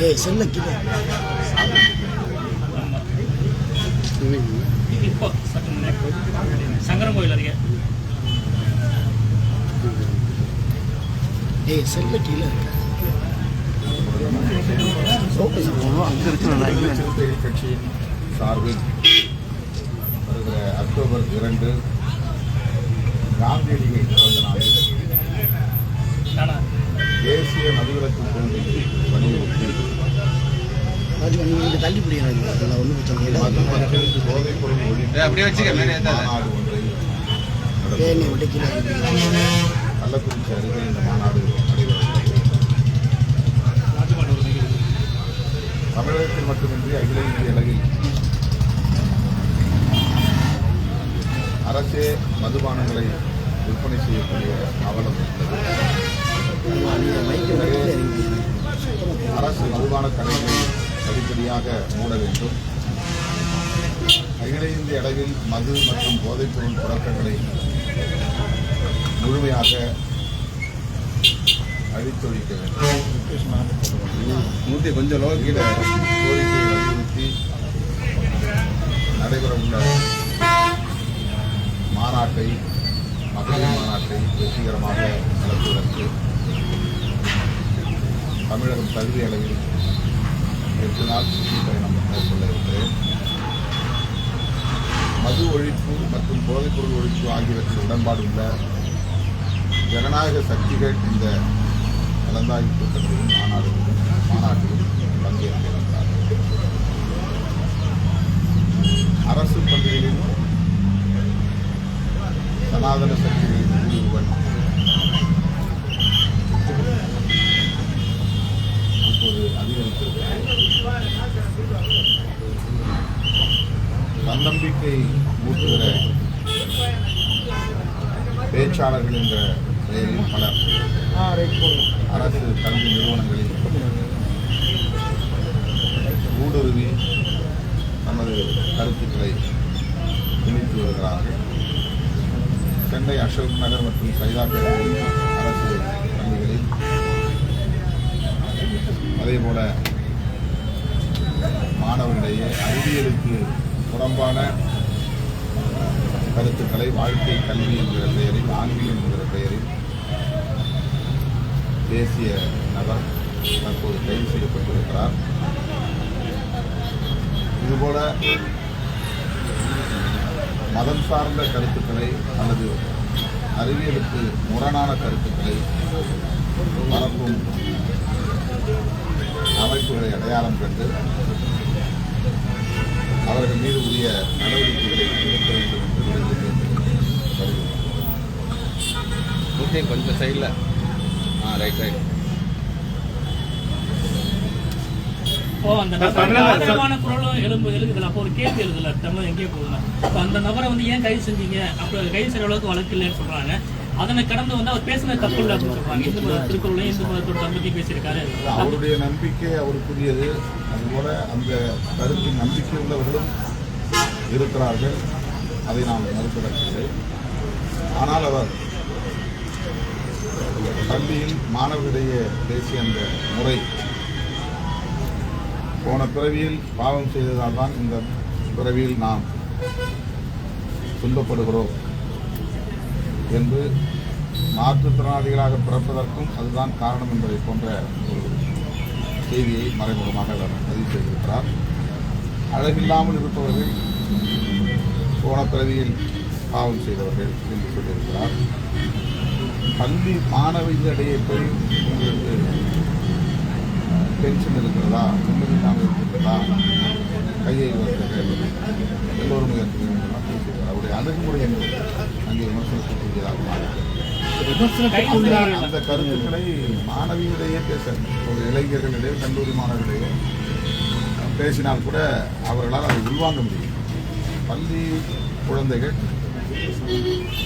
ஏய் செல்ல கீழே இப்போ சங்கரன் கோயில் அருகே ஏய் செல்ல கீழே இருக்க. சிறுத்தை கட்சியின் சார்பில் வருகிற அக்டோபர் இரண்டு காந்தியடிகள் ஏய் நீ நடத்துகிறோம். விட்டு கீழே இறங்கு. கள்ளக்குறிச்சி அருகே இந்த மாநாடு தமிழகத்தில் மட்டுமின்றி அகில இந்திய அளவில் அரசே மதுபானங்களை விற்பனை செய்யக்கூடிய அவலம் அரசு மதுபான கடைகளை படிப்படியாக மூட வேண்டும். அகில இந்திய அளவில் மது மற்றும் போதைப்பொருள் புழக்கங்களை முழுமையாக அழித்தொழிக்க வேண்டும். கொஞ்சம் லோகில கீழே கோரிக்கையை வலியுறுத்தி நடைபெறவுள்ள மாநாட்டை மகளிர் மாநாட்டை வெற்றிகரமாக நடத்துவதற்கு தமிழகம் கல்வி அளவில் எட்டு நாள் சுற்றுப்பயணம் மேற்கொள்ள இருக்கிறேன் மது ஒழிப்பு மற்றும் போதைப்பொருள் ஒழிப்பு ஆகியவற்றில் உடன்பாடு உள்ள ஜனநாயக சக்திகள் இந்த கலந்தாய்வு கூட்டத்திலும் மாநாடுகளிலும் மாநாட்டிலும் பங்கேற்கிறார்கள் அரசு பள்ளிகளிலும் சனாதன சக்திகளின் இப்போது அதிகரித்திருக்கிறது தன்னம்பிக்கை ஊட்டுகிற பேச்சாளர்கள் என்ற பெயரில் பலர் அரசு கல்வி நிறுவனங்களில் ஊடுருவி நமது கருத்துக்களை திணித்து வருகிறார்கள். சென்னை அசோக் நகர் மற்றும் சைதாப்பேட்டை அரசு பள்ளிகளில் அதேபோல மாணவர்களிடையே அறிவியலுக்கு புறம்பான கருத்துக்களை வாழ்க்கை கல்வி என்கிற பெயரில் ஆங்கிலம் என்கிற பெயரில் தேசிய நபர் தற்போது கைது செய்யப்பட்டிருக்கிறார். இதுபோல மதம் சார்ந்த கருத்துக்களை அல்லது அறிவியலுக்கு முரணான கருத்துக்களை பரப்பும் அமைப்புகளை அடையாளம் கண்டு அவர்கள் மீது உரிய நடவடிக்கைகளை எடுக்க வேண்டும் என்று கொஞ்சம் சைடில் ஆ ரைட் ரைட் அந்த நபரை வந்து ஏன் கைது செஞ்சீங்க? அப்போ கைது செய்யற அளவுக்கு வழக்கு இல்லைன்னு சொல்றாங்க. அதனை கடந்து வந்து அவர் பேசினது தப்பு இல்லை அப்படின்னு சொல்றாங்க. இந்து மத திருக்குறளையும் இந்து மதத்தோட தம்பதி பேசியிருக்காரு. அவருடைய நம்பிக்கை அவருக்குரியது. அதுபோல அந்த கருத்தில் நம்பிக்கை உள்ளவர்களும் இருக்கிறார்கள். அதை நாம் மறுப்பதற்கில்லை. ஆனால் அவர் பள்ளியில் மாணவர்களிடையே பேசிய அந்த முறை போன பிறவியில் பாவம் செய்ததால் தான் இந்த பிறவியில் நாம் துன்பப்படுகிறோம். என்று மாற்றுத்திறனாளிகளாக பிறப்பதற்கும் அதுதான் காரணம் என்பதை போன்ற ஒரு செய்தியை மறைமுகமாக அவர் பதிவு செய்திருக்கிறார். அழகில்லாமல் இருப்பவர்கள் போன பிறவியில் பாவம் செய்தவர்கள் என்று சொல்லியிருக்கிறார். பள்ளி மாணவிகளிடையே போய் உங்களுக்கு பென்ஷன் இருக்கிறதா? நிம்மதி நாம் இருக்கிறதா? கையை எல்லோரும் அவருடைய அணுகுமுறை அங்கே கைது அந்த கருத்துக்களை மாணவியிடையே பேச ஒரு இளைஞர்களிடையே கல்லூரி மாணவர்களிடையே பேசினால் கூட அவர்களால் அதை உள்வாங்க முடியும். பள்ளி குழந்தைகள்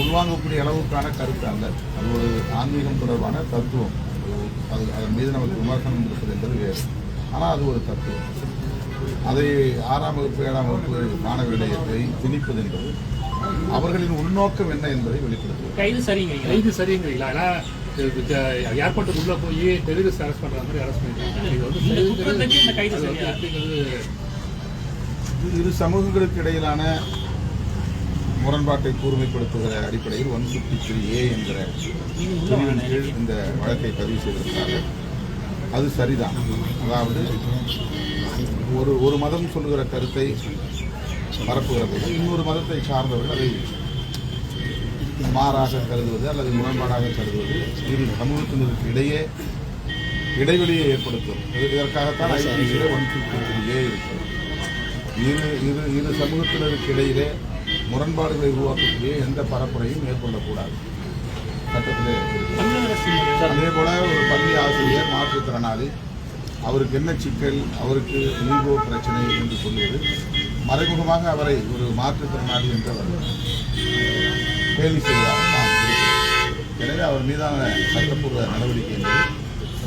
உள்வாங்கக்கூடிய அளவுக்கான கருத்து அல்ல. அது ஒரு ஆன்மீகம் தொடர்பான தத்துவம். அது அதன் மீது நமக்கு விமர்சனம் இருப்பது என்பது வேறு. ஆனால் அது ஒரு தத்துவம். அதை ஆறாம் வகுப்பு ஏழாம் வகுப்பு மாணவர்களிடையே திணிப்பது என்பது அவர்களின் உள்நோக்கம் என்ன என்பதை வெளிப்படுத்துவது. கைது சரிங்க கைது சரிங்கிறீங்களா? ஏன்னா ஏர்போர்ட்டுக்கு உள்ள போய் டெரரிஸ்ட் அரெஸ்ட் பண்ற மாதிரி அரெஸ்ட் இரு சமூகங்களுக்கு இடையிலான முரண்பாட்டை கூர்மைப்படுத்துகிற அடிப்படையில் ஒன் ஃபிஃப்டி த்ரீ ஏ என்கிற இந்த வழக்கை பதிவு செய்திருக்கிறார்கள் அது சரிதான். அதாவது ஒரு ஒரு மதம் சொல்லுகிற கருத்தை பரப்புகிற போது இன்னொரு மதத்தை சார்ந்தவர்கள் அதை மாறாக கருதுவது அல்லது முரண்பாடாக கருதுவது இரு சமூகத்தினருக்கு இடையே இடைவெளியை ஏற்படுத்தும். இது- இதற்காகத்தான் ஐபிசியில் ஒன் ஃபிஃப்டி த்ரீ ஏ இருக்கிறது. இரு இரு இரு சமூகத்தினருக்கு இடையிலே முரண்பாடுகளை உருவாக்கக்கூடிய எந்த பரப்புரையும் மேற்கொள்ளக்கூடாது. சட்டத்திலே அதே போல ஒரு பள்ளி ஆசிரியர் மாற்றுத்திறனாளி அவருக்கு என்ன சிக்கல் அவருக்கு ஈகோ பிரச்சனை என்று சொல்வது மறைமுகமாக அவரை ஒரு மாற்றுத்திறனாளி என்று அவர் கேலி செய்வதாக. எனவே அவர் மீதான சட்டப்பூர்வ நடவடிக்கை என்பது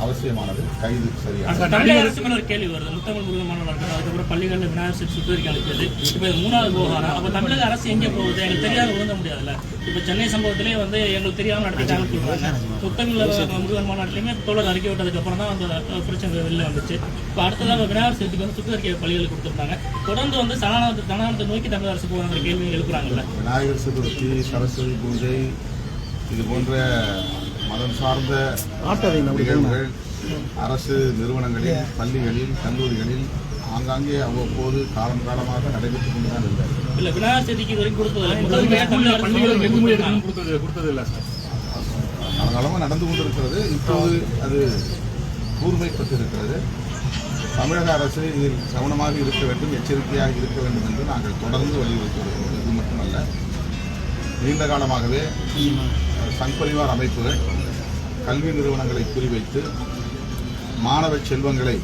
அவசியமானது? கைது சரியானது சார், தமிழக அரசு மேல ஒரு கேள்வி வருது. முத்தமிழ் முருகன் நடக்குது அதுக்கப்புறம் பள்ளிகளில் விநாயகர் சதுர்த்தி சுத்தரிக்க அளிக்கிறது இப்போ மூணாவது விவகாரம். அப்போ தமிழக அரசு எங்கே போகுது? எங்களுக்கு தெரியாத ஒழுங்க முடியாதுல்ல. இப்போ சென்னை சம்பவத்திலே வந்து எங்களுக்கு தெரியாம நடத்திட்டாங்கன்னு சொல்றாங்க முத்தமிழ் முருகன் மாநாட்டிலையுமே தோழர் அறிக்கை விட்டதுக்கு அப்புறம் தான் அந்த பிரச்சனை வெளில வந்துச்சு. இப்போ அடுத்ததாக விநாயகர் சதுர்த்திக்கு வந்து சுத்தரிக்கை பள்ளிகளுக்கு கொடுத்துருந்தாங்க. தொடர்ந்து வந்து சனானத்தை சனானத்தை நோக்கி தமிழக அரசு போகிற கேள்வி எழுப்புறாங்கல்ல. விநாயகர் சதுர்த்தி சரஸ்வதி பூஜை இது போன்ற மதம் சார்ந்த நிகழ்வுகள் அரசு நிறுவனங்களில் பள்ளிகளில் கல்லூரிகளில் ஆங்காங்கே அவ்வப்போது காலம் காலமாக நடைபெற்றுக் கொண்டுதான் சார். காலகாலமாக நடந்து கொண்டிருக்கிறது. இப்போது அது கூர்மைப்பட்டிருக்கிறது. தமிழக அரசு இதில் கவனமாக இருக்க வேண்டும் எச்சரிக்கையாக இருக்க வேண்டும் என்று நாங்கள் தொடர்ந்து வலியுறுத்தி வருகிறோம் இது மட்டுமல்ல நீண்ட காலமாகவே சங் பரிவார் அமைப்புகள் கல்வி நிறுவனங்களை குறிவைத்து மாணவ செல்வங்களை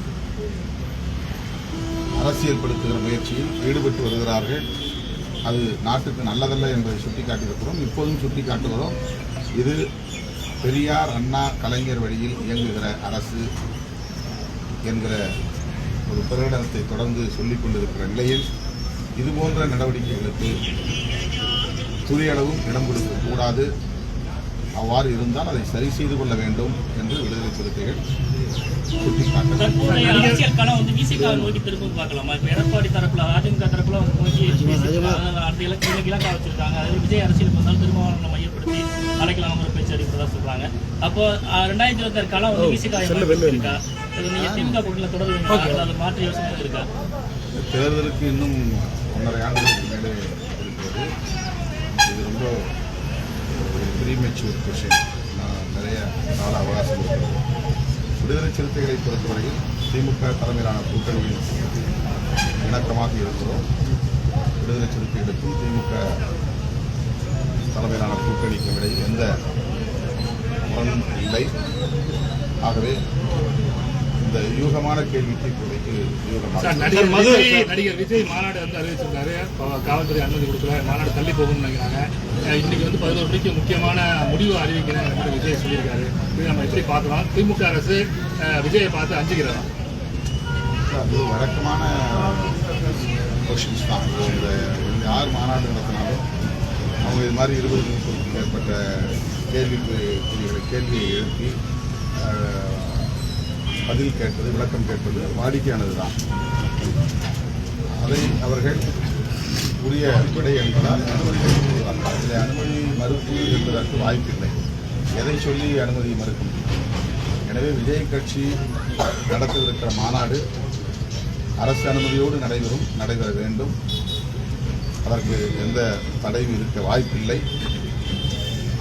அரசியல்படுத்துகிற முயற்சியில் ஈடுபட்டு வருகிறார்கள். அது நாட்டுக்கு நல்லதல்ல என்பதை சுட்டிக்காட்டியிருக்கிறோம். இப்போதும் சுட்டிக்காட்டுகிறோம். இது பெரியார் அண்ணா கலைஞர் வழியில் இயங்குகிற அரசு என்கிற ஒரு பிரகடனத்தை தொடர்ந்து சொல்லிக் கொண்டிருக்கிற நிலையில் இதுபோன்ற நடவடிக்கைகளுக்கு துளியளவும் இடம் கொடுக்கக்கூடாது. அவ்வாறு இருந்தால் அதை சரி செய்து கொள்ள வேண்டும் என்று விடுதலை சிறுத்தைகள் அப்போ ரெண்டாயிரத்தி இருபத்தி ஆறு களம் வந்து விசிகா இருக்கா திமுக அல்லது அது மாற்று யோசனை இருக்கா? தேர்தலுக்கு இன்னும் ஒன்றரை ஆண்டுகளுக்கு மேலே இருக்கிறது. இது ரொம்ப ப்ரீமெச்சூர் கொஷின் நிறைய கால அவகாசம் இருக்கிறது விடுதலை சிறுத்தைகளை பொறுத்தவரையில் திமுக தலைமையிலான கூட்டணியில் இணக்கமாக இருக்கிறோம். விடுதலை சிறுத்தைகளுக்கும் திமுக தலைமையிலான கூட்டணிக்கும் இடையில் எந்த முரணும் இல்லை. ஆகவே இந்த யூகமான கேள்விக்கு இப்போதைக்கு நடிகர் விஜய் நடிகர் விஜய் மாநாடு வந்து அறிவிச்சிருக்காரு காவல்துறை அனுமதி கொடுக்கல. மாநாடு தள்ளி போகும்னு நினைக்கிறாங்க. இன்னைக்கு வந்து பதினோரு மணிக்கு முக்கியமான முடிவு அறிவிக்கிறேன் விஜய் சொல்லியிருக்காரு. இது நம்ம எப்படி பார்க்கலாம்? திமுக அரசு விஜயை பார்த்து அஞ்சுகிறதா? அது வழக்கமான கொஷின்ஸ் தான். யார் மாநாடு நடத்தினாலும் அவங்க இது மாதிரி இருபது நிமிஷத்துக்கு மேற்பட்ட கேள்விக்குறிகளை கேள்வியை எழுப்பி பதில் கேட்பது விளக்கம் கேட்பது வாடிக்கையானது தான் அதை அவர்கள் உரிய விடை என்பதால் அனுமதி அதில் அனுமதி மறுப்பு என்பதற்கு வாய்ப்பில்லை. எதை சொல்லி அனுமதி மறுக்க முடியும் எனவே விஜய் கட்சி நடத்தவிருக்கிற மாநாடு அரசு அனுமதியோடு நடைபெறும் நடைபெற வேண்டும். அதற்கு எந்த தடையும் இருக்க வாய்ப்பில்லை.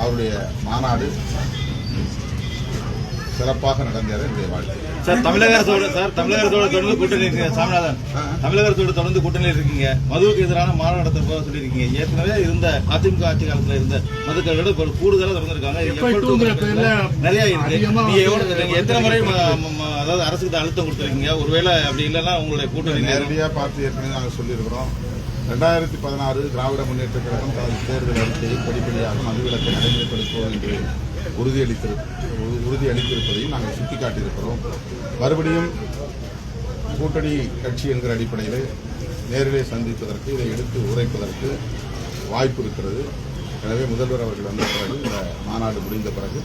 அவருடைய மாநாடு சிறப்பாக நடந்தேற என்னுடைய வாழ்க்கை. சார் தமிழக அரசோட சார் தமிழக அரசோட தொடர்ந்து கூட்டணி இருக்கீங்க சாமிநாதன். தமிழக அரசோட தொடர்ந்து கூட்டணி இருக்கீங்க. மதுவுக்கு எதிரான மாநாடு நடத்த சொல்லியிருக்கீங்க. ஏற்கனவே இருந்த அதிமுக ஆட்சி காலத்துல இருந்த மதுக்களை விட இப்போ கூடுதலாக பேர்ல நிறைய இருக்கு நீங்க எவ்வளவு எத்தனை முறை அதாவது அரசுக்கு அழுத்தம் கொடுத்துருக்கீங்க? ஒருவேளை அப்படி இல்லைன்னா உங்களுடைய கூட்டணி நேரடியாக பார்த்து ஏற்கனவே நாங்கள் சொல்லியிருக்கிறோம். ரெண்டாயிரத்தி பதினாறு திராவிட முன்னேற்ற கழகம் தனது தேர்தல் அறிக்கையை படிப்படியாக மதுவிலக்கை நடைமுறைப்படுத்துவோம் என்று உறுதியளித்திரு உறுதி உறுதியளித்திருப்பதையும் நாங்கள் சுட்டிக்காட்டியிருக்கிறோம். மறுபடியும் கூட்டணி கட்சி என்கிற அடிப்படையில் நேரிலே சந்திப்பதற்கு இதை எடுத்து உரைப்பதற்கு வாய்ப்பு இருக்கிறது. எனவே முதல்வர் அவர்கள் வந்த பிறகு இந்த மாநாடு முடிந்த பிறகு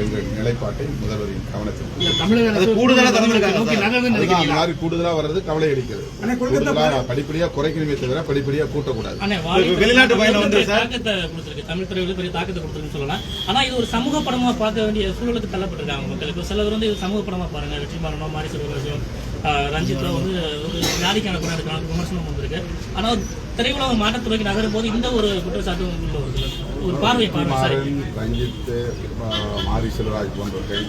எங்கள் நிலைப்பாட்டை முதல்வரின் கவனத்திற்கு இந்த தமிழக அது அரசு கூடுதலா திறந்திருக்காங்க நோக்கி சார். நகர்ந்து அதுதான் அந்த நினைக்கிறீங்களா மாதிரி கூடுதலா வர்றது கவலை அளிக்கிறது கூடுதலா படிப்படியா குறைக்கணுமே தவிர படிப்படியா கூட்டக்கூடாது வெளிநாட்டு பயணம் வந்து பெரிய சார். தாக்கத்தை கொடுத்திருக்கு. தமிழ் துறையில பெரிய தாக்கத்தை கொடுத்திருக்குன்னு சொல்லலாம். ஆனா இது ஒரு சமூக படமா பார்க்க வேண்டிய சூழலுக்கு தள்ளப்பட்டிருக்காங்க மக்கள். இப்போ சிலர் வந்து இது சமூக படமா பாருங்க வெற்றிமாறனோ மாரி செல்வராஜோ ஆஹ் ரஞ்சித்தோ வந்து ஒரு ஜாதிக்கான குணம் இருக்கலாம் விமர்சனம் வந்திருக்கு ஆனா திரையுலக மாற்றத்துறைக்கு நகரும் போது இந்த ஒரு குற்றச்சாட்டு ஒரு பார்வை மாறன் ரஞ்சித் ஆஹ், மாரி செல்வராஜ் போன்றவர்கள்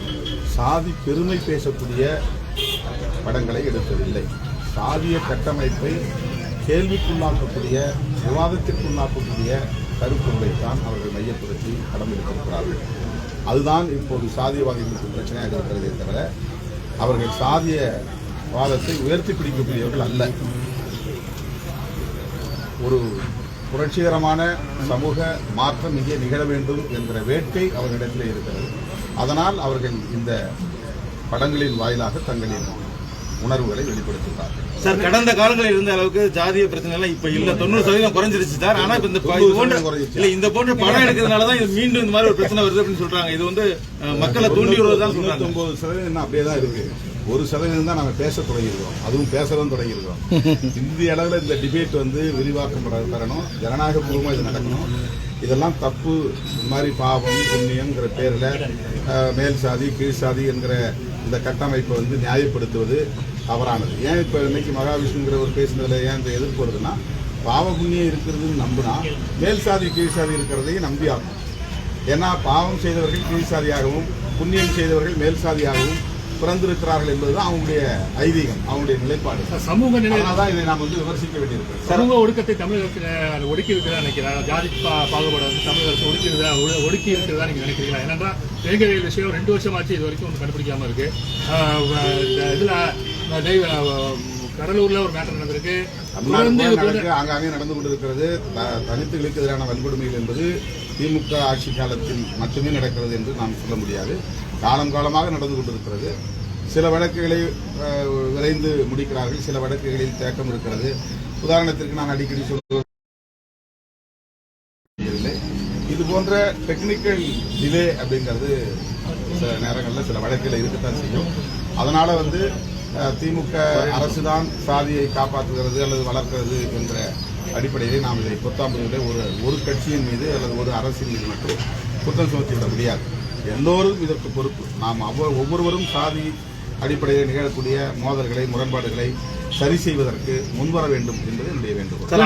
சாதி பெருமை பேசக்கூடிய படங்களை எடுத்ததில்லை. சாதிய கட்டமைப்பை கேள்விக்குள்ளாக்கக்கூடிய விவாதத்திற்குள்ளாக்கக்கூடிய கருப்பொருளை தான் அவர்கள் மையப்படுத்தி படம் எடுத்திருக்கிறார்கள். அதுதான் இப்போது சாதியவாதிகளுக்கு பிரச்சனையாக இருக்கிறதே தவிர அவர்கள் சாதிய வாதத்தை உயர்த்தி பிடிக்கக்கூடியவர்கள் அல்ல. ஒரு புரட்சிகரமான சமூக மாற்றம் இங்கே நிகழ வேண்டும் என்கிற வேட்கை அவர்களிடத்தில் இருக்கிறது. அதனால் அவர்கள் இந்த படங்களின் வாயிலாக தங்களின் உணர்வுகளை வெளிப்படுத்துகிறார்கள் சார் கடந்த காலங்களில் இருந்த அளவுக்கு ஜாதிய பிரச்சனை எல்லாம் இப்ப இல்ல. தொண்ணூறு சதவீதம் குறைஞ்சிருச்சு சார். ஆனா இப்ப இந்த ப- இது போன்ற 90% குறைஞ்சிருச்சு. இல்ல இந்த போன்ற படம் எடுக்கிறதுனால தான் இது மீண்டும் இந்த மாதிரி ஒரு பிரச்சனை வருது அப்படின்னு சொல்றாங்க. இது வந்து மக்களை தூண்டி விடுவதுதான் சொல்றாங்க. தொண்ணூத்தொன்பது சதவீதம் அப்படியே தான் இருக்கு. ஒரு சதவீதம் தான் நம்ம பேச தொடங்கியிருக்கிறோம். அதுவும் பேசவும் தொடங்கியிருக்கிறோம். இந்திய அளவில் இந்த டிபேட் வந்து விரிவாக்கப்பட பெறணும் ஜனநாயக பூர்வமாக இது நடக்கணும். இதெல்லாம் தப்பு இந்த மாதிரி பாவம் புண்ணியம்ங்கிற பேரில் மேல் சாதி கீழ் சாதி என்கிற இந்த கட்டமைப்பை வந்து நியாயப்படுத்துவது தவறானது. ஏன் இப்போ இன்னைக்கு மகாவிஷ்ணுங்கிறவர் பேசுனதில் ஏன் இந்த எதிர்ப்பு வருதுன்னா பாவ புண்ணியம் இருக்கிறதுன்னு நம்பினா மேல் சாதி கீழ் சாதி இருக்கிறதையும் நம்பி ஆகும் ஏன்னா பாவம் செய்தவர்கள் கீழ் சாதியாகவும் புண்ணியம் செய்தவர்கள் மேல் சாதியாகவும் பிறந்திருக்கிறார்கள் என்பதுதான் அவங்களுடைய ஐதீகம் அவங்களுடைய நிலைப்பாடு. சமூக நிலை அதனாலதான் இதை நாம் வந்து விமர்சிக்க வேண்டியிருக்கிறது. சமூக ஒடுக்கத்தை தமிழகத்தில் ஒடுக்கி இருக்கிறதா நினைக்கிறேன் ஜாதி பாகுபாடு வந்து தமிழக அரசு ஒடுக்கி இருக்கிறதா? ஒடு- ஒடுக்கி இருக்கிறதா நீங்க நினைக்கிறீங்களா? ஏன்னா வேங்கவேல் விஷயம் ரெண்டு வருஷமாச்சு இது வரைக்கும் ஒன்றும் கண்டுபிடிக்காம இருக்கு. இதுல கடலூர்ல ஒரு மேட்டர் நடந்திருக்கு. ஆங்காங்கே நடந்து கொண்டிருக்கிறது. த- தலித்துகளுக்கு எதிரான வன்கொடுமைகள் என்பது திமுக ஆட்சி காலத்தில் மட்டுமே நடக்கிறது என்று நாம் சொல்ல முடியாது. காலம் காலமாக நடந்து கொண்டிருக்கிறது. சில வழக்குகளை விரைந்து முடிக்கிறார்கள். சில வழக்குகளில் தேக்கம் இருக்கிறது. உதாரணத்திற்கு நான் அடிக்கடி சொல்வது இது போன்ற டெக்னிக்கல் டிலே அப்படிங்கிறது சில நேரங்களில் சில வழக்கில் இருக்கத்தான் செய்யும். அதனால் வந்து திமுக அரசு தான் சாதியை காப்பாற்றுகிறது அல்லது வளர்க்கிறது என்ற அடிப்படையிலே நாம் இதை பொத்தாம்பதியில் ஒரு ஒரு கட்சியின் மீது அல்லது ஒரு அரசின் மீது மட்டும் குற்றம் சுமத்தி விட முடியாது. எல்லோரும் இதற்கு பொறுப்பு. நாம் அவ்வ- ஒவ்வொருவரும் சாதி அடிப்படையில் நிகழக்கூடிய மோதல்களை முரண்பாடுகளை சரி செய்வதற்கு முன்வர வேண்டும் என்பது என்னுடைய வேண்டுகோள்.